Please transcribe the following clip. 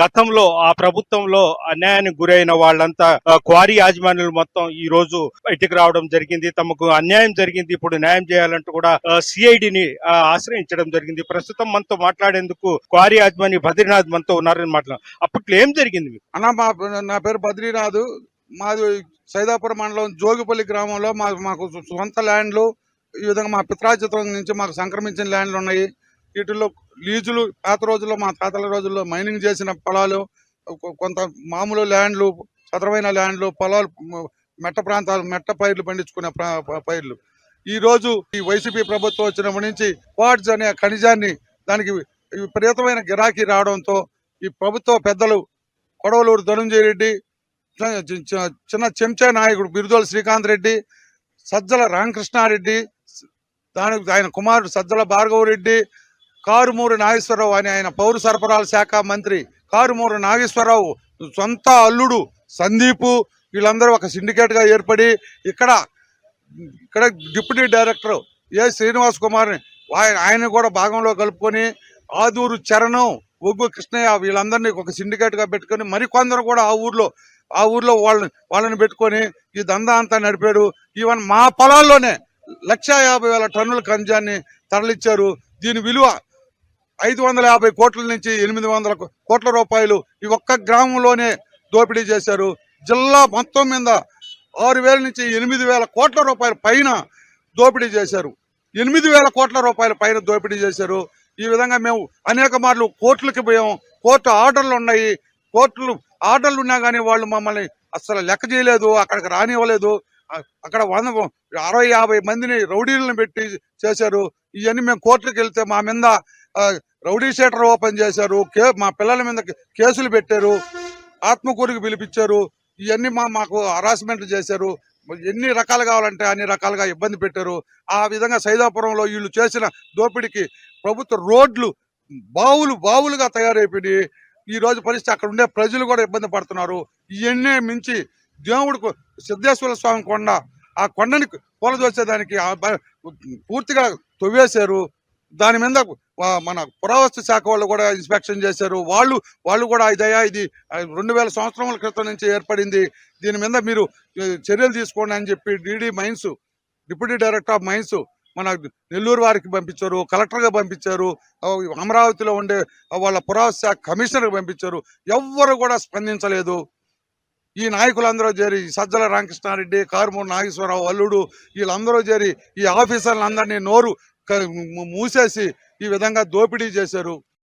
గతంలో ఆ ప్రభుత్వంలో అన్యాయానికి గురైన వాళ్ళంతా క్వారీ యాజమాన్యులు మొత్తం ఈ రోజు బయటికి రావడం జరిగింది. తమకు అన్యాయం జరిగింది. ఇప్పుడు న్యాయం చేయాలంటూ కూడా సిఐడిని ఆశ్రయించడం జరిగింది. ప్రస్తుతం మనతో మాట్లాడేందుకు క్వారీ యాజమాని బద్రీనాథ్ మనతో ఉన్నారని మాట్లాడు అప్పట్లో ఏం జరిగింది అన్న మా నా పేరు బద్రీనాథ్. మాది సైదాపురం మండలం జోగిపల్లి గ్రామంలో మా మాకు సొంత ల్యాండ్లు ఈ విధంగా మా పిత్రాజితం నుంచి మాకు సంక్రమించిన ల్యాండ్లు ఉన్నాయి. వీటిలో లీజులు పాత రోజుల్లో మా తాతల రోజుల్లో మైనింగ్ చేసిన పొలాలు కొంత మామూలు ల్యాండ్లు చదరమైన ల్యాండ్లు పొలాలు మెట్ట ప్రాంతాలు మెట్ట పైర్లు పండించుకునే ప్రా- పైర్లు. ఈ రోజు ఈ వైసీపీ ప్రభుత్వం వచ్చినప్పటి నుంచి వాడ్స్ అనే ఖనిజాన్ని దానికి విపరీతమైన గిరాకీ రావడంతో ఈ ప్రభుత్వ పెద్దలు కొడవలూరు ధనుంజయ రెడ్డి చిన్న చెంచా నాయకుడు బిరుదోలు శ్రీకాంత్ రెడ్డి సజ్జల రామకృష్ణారెడ్డి దానికి ఆయన కుమారుడు సజ్జల భార్గవ రెడ్డి కారుమూరి నాగేశ్వరరావు అని ఆయన పౌర సరఫరాల శాఖ మంత్రి కారుమూరి నాగేశ్వరరావు సొంత అల్లుడు సందీపు వీళ్ళందరూ ఒక సిండికేట్గా ఏర్పడి ఇక్కడ ఇక్కడ డిప్యూటీ డైరెక్టర్ ఏ శ్రీనివాస్ కుమార్ని ఆయన ఆయన కూడా భాగంలో కలుపుకొని ఆదూరు చరణం ఒగ్గు కృష్ణయ్య వీళ్ళందరినీ ఒక సిండికేట్గా పెట్టుకొని మరికొందరు కూడా ఆ ఊర్లో ఆ ఊర్లో వాళ్ళని వాళ్ళని పెట్టుకొని ఈ దందా అంతా నడిపాడు. ఈవెన్ మా పొలాల్లోనే లక్ష యాభై వేల టన్నుల ఖనిజాన్ని తరలిచ్చారు. దీని విలువ ఐదు వందల యాభై కోట్ల నుంచి ఎనిమిది వందల కోట్ల రూపాయలు ఈ ఒక్క గ్రామంలోనే దోపిడీ చేశారు. జిల్లా మొత్తం మీద ఆరు వేల నుంచి ఎనిమిది వేల కోట్ల రూపాయల పైన దోపిడీ చేశారు. ఎనిమిది వేల కోట్ల రూపాయల పైన దోపిడీ చేశారు. ఈ విధంగా మేము అనేక మార్లు కోర్టులకి పోయాం. కోర్టు ఆర్డర్లు ఉన్నాయి. కోర్టులు ఆర్డర్లు ఉన్నా కానీ వాళ్ళు మమ్మల్ని అసలు లెక్క చేయలేదు అక్కడికి రానివ్వలేదు. అక్కడ వంద అరవై యాభై మందిని రౌడీలను పెట్టి చేశారు. ఇవన్నీ మేము కోర్టులకు వెళ్తే మా మీద రౌడీ షీటర్ ఓపెన్ చేశారు. కే మా పిల్లల మీద కేసులు పెట్టారు. ఆత్మకూరికి పిలిపించారు. ఇవన్నీ మా మాకు హరాస్మెంట్ చేశారు. ఎన్ని రకాలు కావాలంటే అన్ని రకాలుగా ఇబ్బంది పెట్టారు. ఆ విధంగా సైదాపురంలో వీళ్ళు చేసిన దోపిడీకి ప్రభుత్వ రోడ్లు బావులు బావులుగా తయారైపోయి ఈ రోజు పరిస్థితి అక్కడ ఉండే ప్రజలు కూడా ఇబ్బంది పడుతున్నారు. ఇవన్నీ మించి దేవుడు సిద్ధేశ్వర స్వామి కొండ ఆ కొండని కూలదోసేదానికి పూర్తిగా తొవ్వేశారు. దాని మీద మన పురావస్తు శాఖ వాళ్ళు కూడా ఇన్స్పెక్షన్ చేశారు. వాళ్ళు వాళ్ళు కూడా ఇదయా ఇది రెండు వేల సంవత్సరముల క్రితం నుంచి ఏర్పడింది. దీని మీద మీరు చర్యలు తీసుకోండి అని చెప్పి DD mines deputy director of mines మన నెల్లూరు వారికి పంపించారు కలెక్టర్గా పంపించారు అమరావతిలో ఉండే వాళ్ళ పురావస్తు శాఖ కమిషనర్కి పంపించారు. ఎవ్వరు కూడా స్పందించలేదు. ఈ నాయకులందరూ చేరి ఈ సజ్జల రామకృష్ణారెడ్డి కారుమూరు నాగేశ్వరరావు అల్లుడు వీళ్ళందరూ చేరి ఈ ఆఫీసర్లందరినీ నోరు మూసేసి ఈ విధంగా దోపిడీ చేశారు.